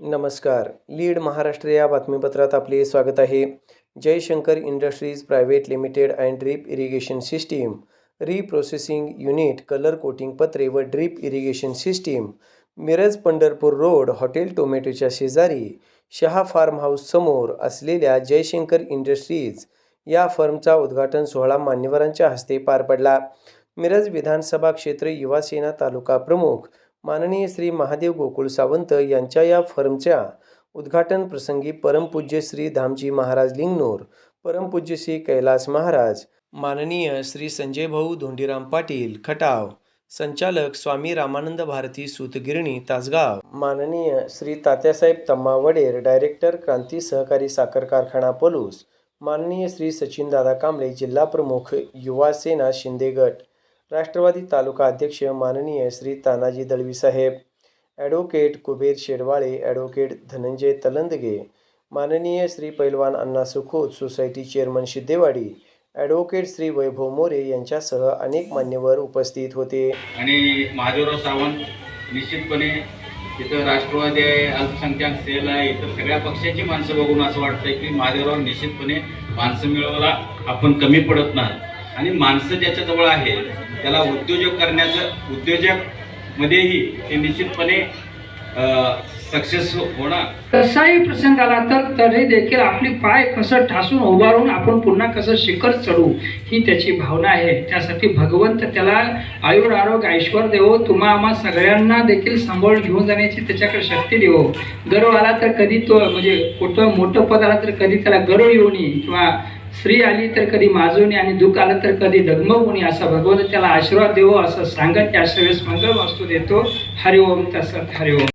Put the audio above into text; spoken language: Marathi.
नमस्कार. लीड महाराष्ट्र या बातमीपत्रात आपले स्वागत आहे. Jayshankar industries private limited and drip irrigation system reprocessing unit colour coating पत्रे व drip irrigation system Miraj Pandharpur road hotel टोमॅटोच्या शेजारी शहा फार्म हाऊस समोर असलेल्या जयशंकर इंडस्ट्रीज या फर्मचा उद्घाटन सोहळा मान्यवरांच्या हस्ते पार पडला. मिरज विधानसभा क्षेत्र युवासेना तालुका प्रमुख माननीय श्री महादेव गोकुळ सावंत यांच्या या फर्मच्या उद्घाटन प्रसंगी परमपूज्य श्री धामजी महाराज लिंगनूर परमपूज्य श्री कैलास महाराज माननीय श्री संजय भाऊ धोंडीराम पाटील खटाव संचालक स्वामी रामानंद भारती सूतगिरणी तासगाव माननीय श्री तात्यासाहेब तम्मा वडेर डायरेक्टर क्रांती सहकारी साखर कारखाना पलूस माननीय श्री सचिनदादा कांबळे जिल्हा प्रमुख युवा सेना शिंदे गट राष्ट्रवादी तालुका अध्यक्ष माननीय श्री तानाजी दळवी साहेब ॲडव्होकेट कुबेर शेडवाळे ॲडव्होकेट धनंजय तलंदगे माननीय श्री पैलवान Anna Sukhot society chairman Shiddewadi advocate Shri Vaibhav More यांच्यासह अनेक मान्यवर उपस्थित होते. आणि महादेवराव सावंत निश्चितपणे इथं राष्ट्रवादी आहे अल्पसंख्याक सेल आहे इतर सगळ्या पक्षाची माणसं बघून असं वाटतंय की महादेवराव निश्चितपणे माणसं मिळवायला आपण कमी पडत नाही. आणि माणसं ज्याच्याजवळ आहे त्याला उद्योजक करण्याचं उद्योजक मध्येही ते निश्चितपणे सक्सेस होणार. कसाही प्रसंग आला तर तरी देखील आपली पाय कसं ठासून उभारून आपण पुन्हा कसं शिखर चढू ही त्याची भावना आहे. त्यासाठी भगवंत त्याला आयुर आरोग्य ऐश्वर देवो तुम्हा आम्हा सगळ्यांना देखील सांभाळून घेऊन जाण्याची त्याच्याकडे शक्ती देवो. गर्व आला तर कधी तो म्हणजे कुठं मोठं पद आला तर कधी त्याला गर्व येऊ किंवा स्त्री आली तर कधी माजवणे आणि दुःख आलं तर कधी डगमगुणी असा भगवंत त्याला आशीर्वाद देवो असं सांगत की अशा वेळेस मंगल वस्तू देतो. हरिओम तसं हरिओम.